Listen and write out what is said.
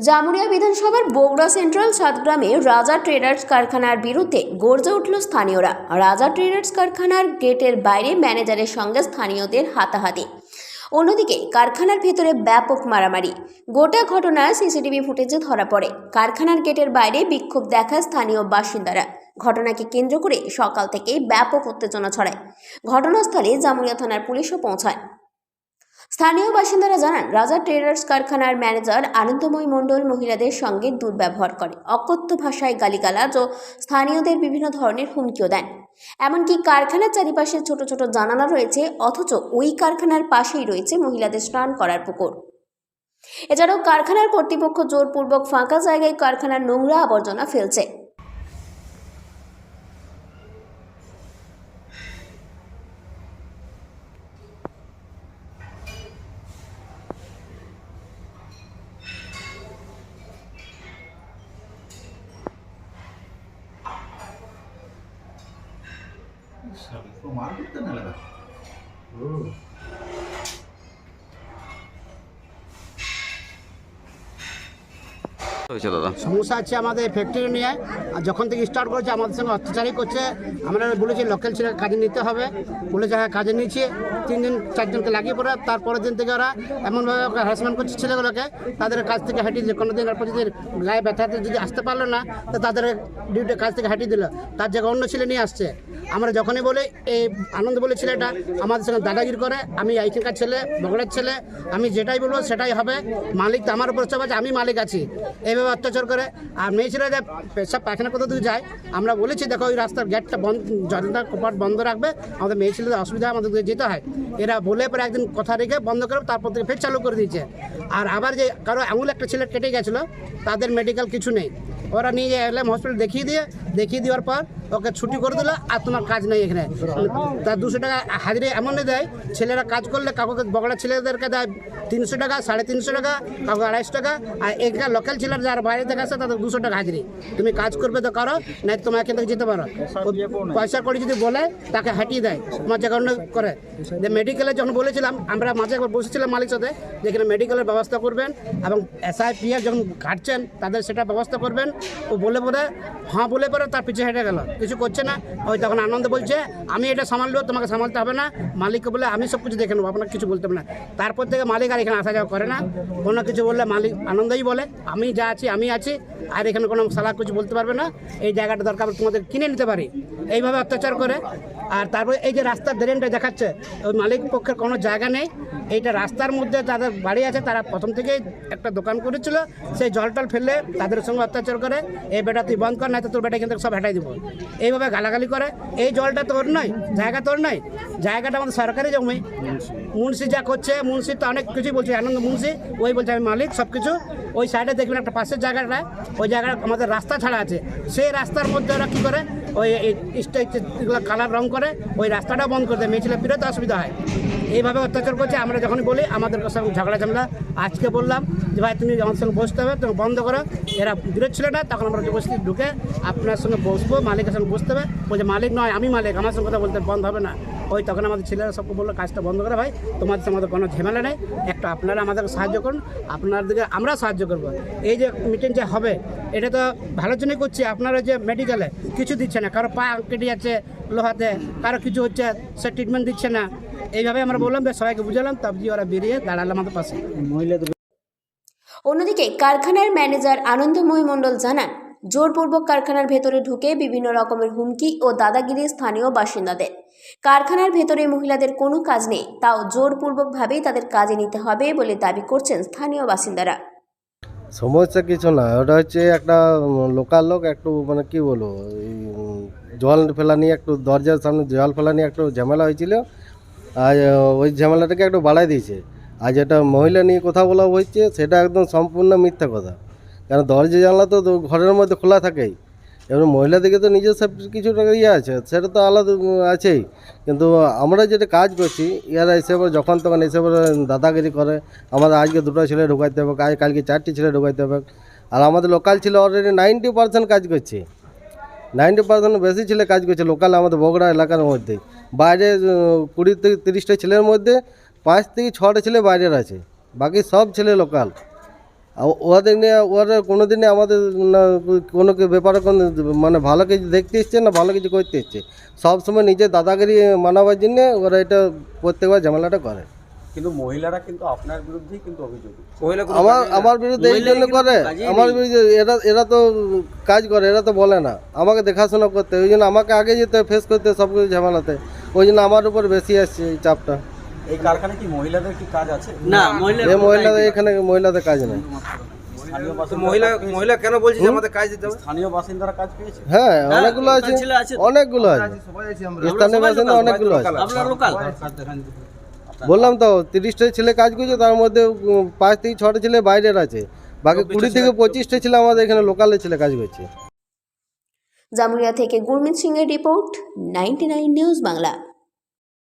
জামুরিয়া বিধানসভার বগুড়া সেন্ট্রাল সাতগ্রামে রাজা ট্রেডার্স কারখানার বিরুদ্ধে গর্জে উঠল স্থানীয়রা। রাজা ট্রেডার্স কারখানার গেটের বাইরে ম্যানেজারের সঙ্গে স্থানীয়দের হাতাহাতি। অন্যদিকে, কারখানার ভেতরে ব্যাপক মারামারি। গোটা ঘটনা সিসিটিভি ফুটেজে ধরা পড়ে। কারখানার গেটের বাইরে বিক্ষোভ দেখায় স্থানীয় বাসিন্দারা। ঘটনাকে কেন্দ্র করে সকাল থেকেই ব্যাপক উত্তেজনা ছড়ায়। ঘটনাস্থলে জামুরিয়া থানার পুলিশও পৌঁছায়। স্থানীয় বাসিন্দারা জানান, রাজা ট্রেডার্স কারখানার ম্যানেজার আনন্দময়ী মণ্ডল মহিলাদের সঙ্গে দুর্ব্যবহার করে, অকথ্য ভাষায় গালিগালাজ ও স্থানীয়দের বিভিন্ন ধরনের হুমকিও দেন। এমনকি কারখানার চারিপাশে ছোট ছোট জানালা রয়েছে, অথচ ওই কারখানার পাশেই রয়েছে মহিলাদের স্নান করার পুকুর। এছাড়াও কারখানার কর্তৃপক্ষ জোরপূর্বক ফাঁকা জায়গায় কারখানার নোংরা আবর্জনা ফেলছে। ಓ ಮಾಡ್ಬಿಡ್ತಾನಲ್ಲ ಓ হয়েছে দাদা? সমস্যা আছে আমাদের ফ্যাক্টরি নিয়ে, আর যখন থেকে স্টার্ট করেছে, আমাদের সঙ্গে অত্যাচারই করছে। আমরা বলেছি লোকাল ছেলে কাজে নিতে হবে। বলে জায়গায় হ্যাঁ, কাজে নিয়েছি। তিনজন চারজনকে লাগিয়ে পড়ে, তারপরের দিন থেকে ওরা এমনভাবে হ্যারাসমেন্ট করছে ছেলেগুলোকে। তাদের কাছ থেকে হাঁটিয়ে দিল। কোনো দিন যদি গায়ে ব্যথাতে যদি আসতে পারল না, তো তাদের ডিউটি কাজ থেকে হাঁটিয়ে দিল। তার জায়গায় অন্য ছেলে নিয়ে আসছে। আমরা যখনই বলি, এই আনন্দ বলে ছেলেটা, আমাদের সঙ্গে দাদাগির করে, আমি এইখানকার ছেলে বগড়ার ছেলে, আমি যেটাই বলব সেটাই হবে। মালিক তো আমার উপর চাপ আছে, আমি মালিক আছি। এইভাবে অত্যাচার করে, আর মেয়ে ছেলেরা পেশাব পায়খানা কোথাও দিকে যায়, আমরা বলেছি, দেখো ওই রাস্তার গেটটা বন্ধ যতটা কপাট বন্ধ রাখবে, আমাদের মেয়ে ছেলেদের অসুবিধা আমাদের যেতে হয়। এরা বলে পরে একদিন কথা রেখে বন্ধ করে তারপর থেকে ফের চালু করে দিয়েছে। আর আবার যে কারও আঙুল একটা ছেলে কেটে গেছিল, তাদের মেডিকেল কিছু নেই। ওরা নিয়ে এলাম হসপিটাল দেখিয়ে দিয়ে, দেখিয়ে দেওয়ার পর ওকে ছুটি করে দিল আর তোমার কাজ নেই এখানে। তার দুশো টাকা হাজিরে এমন দেয়, ছেলেরা কাজ করলে কাউকে বগড়া ছেলেদেরকে দেয় তিনশো টাকা সাড়ে তিনশো টাকা কাউকে আড়াইশো টাকা আর এখানে লোকাল ছেলেরা যারা বাইরে থেকে আসে তাদের দুশো টাকা হাজিরি। তুমি কাজ করবে তো করো নাই তোমার এখান থেকে যেতে পারো। পয়সা করে যদি বলে তাকে হাঁটিয়ে দেয় তোমার জায়গা অন্য করে। যে মেডিকেলে যখন বলেছিলাম আমরা মাঝে একবার বসেছিলাম মালিক সাথে যেখানে মেডিকেলের ব্যবস্থা করবেন এবং এস আই পি এসআইপিএফ যখন কাটছেন তাদের সেটা ব্যবস্থা করবেন। ও বলে বলে হ্যাঁ বলে পরে তার পিছিয়ে হেঁটে গেল। কিছু করছে না। ওই তখন আনন্দ বলছে আমি এটা সামালবো তোমাকে সামালতে হবে না। মালিককে বলে আমি সব কিছু দেখে নেব আপনাকে কিছু বলতে হবে না। তারপর থেকে মালিক আর এখানে আসা যাওয়া করে না। কোনো কিছু বললে মালিক আনন্দই বলে। আমি যা আছি, আমি আছি। আর এখানে কোনো সালা কিছু বলতে পারবে না। এই জায়গাটা দরকার তোমাদের কিনে নিতে পারি। এইভাবে অত্যাচার করে। আর তারপরে এই যে রাস্তার ড্রেনটা দেখাচ্ছে ওই মালিক পক্ষের কোনো জায়গা নেই। এইটা রাস্তার মধ্যে তাদের বাড়ি আছে তারা প্রথম থেকেই একটা দোকান করেছিল। সেই জল টল ফেললে তাদের সঙ্গে অত্যাচার করে এই বেটা তুই বন্ধ কর না তো তোর বেটা কিন্তু সব হেঁটাই দিব। এইভাবে গালাগালি করে। এই জলটা তোর নয় জায়গা তোর নয়। জায়গাটা আমাদের সরকারি জমি। মুন্সি। যা করছে মুন্সি তো অনেক কিছুই বলছে। আনন্দ মুন্সি ওই বলছে আমি মালিক সব কিছু ওই সাইডে দেখবেন একটা পাশের জায়গাটা, ওই জায়গাটা আমাদের রাস্তা ছাড়া আছে। সেই রাস্তার মধ্যে ওরা কী করে, ওই স্টেজগুলো কালার রং করে, ওই রাস্তাটা বন্ধ করে দেয়। মেয়ে ছেলে ফিরতে অসুবিধা হয়। এইভাবে অত্যাচার করছে। আমরা যখন বলি, আমাদের সঙ্গে ঝগড়া ঝামেলা আজকে বললাম যে, ভাই, তুমি আমার সঙ্গে বসতে হবে, তুমি বন্ধ করো। এরা বিরোধ ছিল না, তখন আমরা বসতে ঢুকে আপনার সঙ্গে বসবো, মালিকের সঙ্গে বসতে হবে। বলছে, মালিক নয়, আমি মালিক, আমার সঙ্গে কথা বলতে বন্ধ হবে না। ওই তখন আমাদের ছেলেরা সবকে বলল কাজটা বন্ধ করে ভাই তোমাদের আমাদের কোনো ঝামেলা নেই। একটা আপনারা আমাদেরকে সাহায্য করুন আপনাদেরকে আমরা সাহায্য করব। এই যে মিটিং যে হবে এটা তো ভালোর জন্যই করছি। আপনারা যে মেডিকেলে কিছু দিচ্ছে না কারও পা কেটে যাচ্ছে লোহাতে কারও কিছু হচ্ছে সে ট্রিটমেন্ট দিচ্ছে না। এইভাবে আমরা বললাম বেশ সবাইকে বুঝালাম তারপর ওরা বেরিয়ে দাঁড়াল আমাদের পাশে। অন্যদিকে কারখানার ম্যানেজার আনন্দময়ী মণ্ডল জানান জোরপূর্বক কারখানার ভেতরে ঢুকে বিভিন্ন রকমের হুমকি ও দাদাগিরি স্থানীয় বাসিন্দাদের। কারখানার ভেতরে মহিলাদের কোনো কাজ নেই, তাও জোরপূর্বকভাবেই তাদের কাজে নিতে হবে বলে দাবি করছেন স্থানীয় বাসিন্দারা। সমস্যা কিছু না, ওটা হচ্ছে একটা লোকাল লোক একটু মানে কি বলব জল ফেলা নিয়ে একটু, দরজার সামনে জল ফেলা নিয়ে একটু ঝামেলা হয়েছিল। আর ওই ঝামেলাটাকে একটু বাড়াই দিয়েছে। আর যেটা মহিলা নিয়ে কথা বলা হচ্ছে, সেটা একদম সম্পূর্ণ মিথ্যা কথা। কারণ দরজা জানলা তো ঘরের মধ্যে খোলা থাকেই। এবার মহিলাদেরকে তো নিজের সব কিছু ইয়ে আছে, সেটা তো আলাদা আছেই। কিন্তু আমরা যেটা কাজ করছি ইয়ারা এসে যখন তখন এসে দাদাগিরি করে, আমাদের আজকে দুটো ছেলে ঢুকাইতে হবে কাল কালকে চারটি ছেলে ঢুকাইতে হবে। আর আমাদের লোকাল ছিল অলরেডি নাইনটি পার্সেন্ট কাজ করছে। নাইনটি পার্সেন্ট বেশি ছেলে কাজ করছে লোকাল আমাদের বগুড়া এলাকার মধ্যে। বাইরে কুড়ি থেকে তিরিশটা ছেলের মধ্যে পাঁচ থেকে ছটা ছেলে বাইরের আছে। বাকি সব ছেলে লোকাল ওদের নিয়ে ওরা কোনো দিনে আমাদের না কোনো কি ব্যাপারে কোনো মানে ভালো কিছু দেখতে এসছে না ভালো কিছু করতে এসছে। সবসময় নিজের দাদাগিরি মানাবার জন্যে ওরা এটা প্রত্যেকবার ঝামেলাটা করে। কিন্তু মহিলারা কিন্তু আপনার বিরুদ্ধেই কিন্তু অভিযোগ আমার আমার বিরুদ্ধে এই জন্য করে। আমার বিরুদ্ধে এরা এরা তো কাজ করে এরা তো বলে না। আমাকে দেখাশোনা করতে ওই জন্য আমাকে আগে যেতে ফেস করতে সব কিছু ঝামেলাতে। ওই জন্য আমার উপর বেশি আসছে এই চাপটা। এই কারখানায় কি মহিলাদের কি কাজ আছে? না মহিলা এই মহিলাদের এখানে মহিলাদের কাজ নেই। মহিলা মহিলা কেন বলছে আমাদের কাজ দিতে হবে? স্থানীয় বাসিন্দারা কাজ পেয়েছে? হ্যাঁ অনেকগুলো আছে ছেলে আছে। অনেকগুলো আছে। স্থানীয় বাসিন্দা অনেকগুলো আছে। লোকাল। বললাম তো তিরিশটা ছেলে কাজ করছে তার মধ্যে পাঁচ থেকে ছটা ছেলে বাইরের আছে। বাকি কুড়ি থেকে পঁচিশটা ছেলে আমাদের এখানে লোকালের ছেলে কাজ করছে। জামুরিয়া থেকে গুরমিত সিংয়ের রিপোর্ট নাইনটি নিউজ বাংলা।